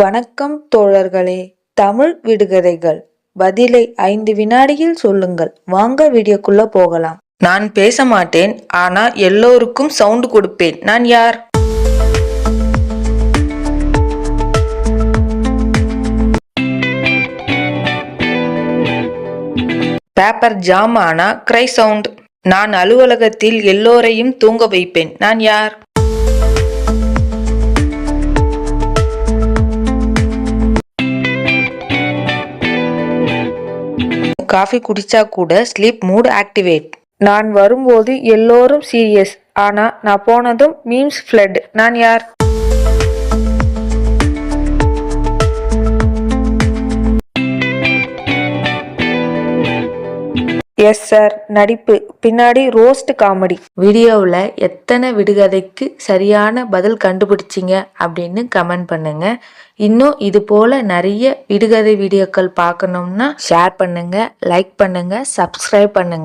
வணக்கம் தோழர்களே தமிழ் விடுகதைகள். பதிலை ஐந்து வினாடியில் சொல்லுங்கள். வாங்க வீடியோக்குள்ள போகலாம். நான் பேச மாட்டேன் ஆனா எல்லோருக்கும் சவுண்ட் கொடுப்பேன். நான் யார்? பேப்பர் ஜாம் ஆனா கிரை சவுண்ட் நான் அலுவலகத்தில் எல்லோரையும் தூங்க வைப்பேன். நான் யார்? காஃபி குடிச்சா கூட ஸ்லீப் மூட் ஆக்டிவேட் நான் வரும்போது எல்லோரும் சீரியஸ் ஆனா நான் போனதும் மீம்ஸ் ஃப்ளட் நான் யார்? எஸ் சார் நடிப்பு பின்னாடி ரோஸ்ட் காமெடி. வீடியோவில் எத்தனை விடுகதைக்கு சரியான பதில் கண்டுபிடிச்சிங்க அப்படின்னு கமெண்ட் பண்ணுங்க. இன்னும் இது போல நிறைய விடுகதை வீடியோக்கள் பார்க்கணும்னா ஷேர் பண்ணுங்க லைக் பண்ணுங்க சப்ஸ்கிரைப் பண்ணுங்க.